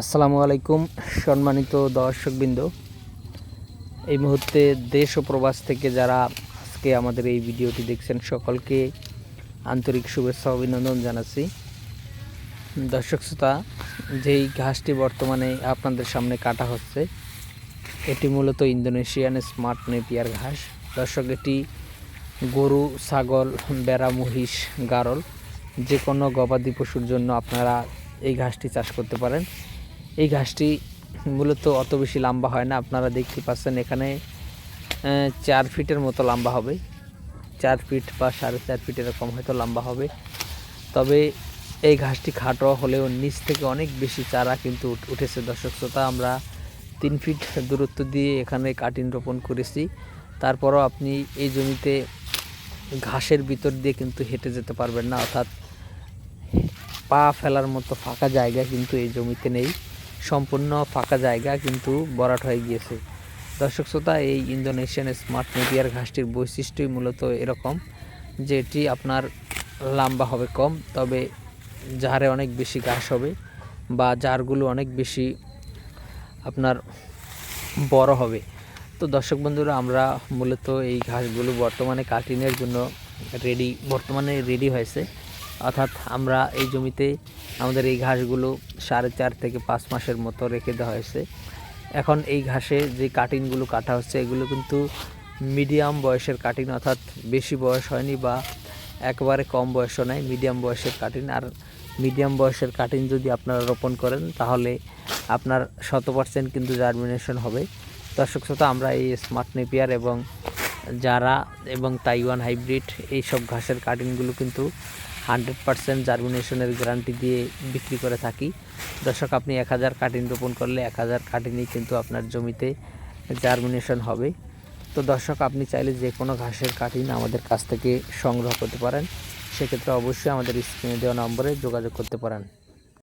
আসসালামু আলাইকুম, সম্মানিত দর্শকবৃন্দ। এই মুহূর্তে দেশ ও প্রবাস থেকে যারা আজকে আমাদের এই ভিডিওটি দেখছেন, সকলকে আন্তরিক শুভেচ্ছা অভিনন্দন জানাচ্ছি। দর্শক শ্রোতা, যেই ঘাসটি বর্তমানে আপনাদের সামনে কাটা হচ্ছে, এটি মূলত ইন্দোনেশিয়ান স্মার্ট নেপিয়ার ঘাস। দর্শক, এটি গরু, ছাগল বেড়া মহিষ, গারল, যে কোনো গবাদি পশুর জন্য আপনারা এই ঘাসটি চাষ করতে পারেন। এই ঘাসটি মূলত অত বেশি লম্বা হয় না। আপনারা দেখতে পাচ্ছেন এখানে চার ফিটের মতো লম্বা হবে। চার ফিট বা সাড়ে চার ফিট এরকম হয়তো লম্বা হবে। তবে এই ঘাসটি খাটো হলেও নিচ থেকে অনেক বেশি চারা কিন্তু উঠ- উঠেছে। দর্শক শ্রোতা, আমরা তিন ফিট দূরত্ব দিয়ে এখানে কাটিং রোপণ করেছি। তারপরও আপনি এই জমিতে ঘাসের ভিতর দিয়ে কিন্তু হেঁটে যেতে পারবেন না। অর্থাৎ পা ফেলার মতো ফাঁকা জায়গা কিন্তু এই জমিতে নেই। সম্পূর্ণ ফাঁকা জায়গা কিন্তু বরাট হয়ে গিয়েছে। দর্শক শ্রোতা, এই ইন্দোনেশিয়ান স্মার্ট মিডিয়ার ঘাসটির বৈশিষ্ট্যই মূলত এরকম যে এটি আপনার লম্বা হবে কম, তবে জারে অনেক বেশি ঘাস হবে বা জারগুলো অনেক বেশি আপনার বড় হবে। তো দর্শক বন্ধুরা, আমরা মূলত এই ঘাসগুলো বর্তমানে কাটিংয়ের জন্য রেডি বর্তমানে রেডি হয়েছে। অর্থাৎ আমরা এই জমিতে আমাদের এই ঘাসগুলো সাড়ে চার থেকে পাঁচ মাসের মতো রেখে দেওয়া হয়েছে। এখন এই ঘাসে যে কাটিংগুলো কাটা হচ্ছে, এগুলো কিন্তু মিডিয়াম বয়সের কাটিং অর্থাৎ বেশি বয়স হয়নি বা একেবারে কম বয়সও নয় মিডিয়াম বয়সের কাটিং আর মিডিয়াম বয়সের কাটিং যদি আপনারা রোপণ করেন, তাহলে আপনার শত পার্সেন্ট কিন্তু জার্মিনেশন হবে। দর্শক শ্রোতা, আমরা এই স্মার্ট নেপিয়ার এবং যারা এবং তাইওয়ান হাইব্রিড এই সব ঘাসের কাটিংগুলো কিন্তু হান্ড্রেড পার্সেন্ট জার্মিনেশনের গ্যারান্টি দিয়ে বিক্রি করে থাকি। দর্শক, আপনি এক হাজার কাটিং রোপণ করলে এক হাজার কাটিংই কিন্তু আপনার জমিতে জার্মিনেশন হবে। তো দর্শক, আপনি চাইলে যে কোনো ঘাসের কাটিং আমাদের কাছ থেকে সংগ্রহ করতে পারেন। সেক্ষেত্রে অবশ্যই আমাদের স্ক্রিনে দেওয়া নম্বরে যোগাযোগ করতে পারেন।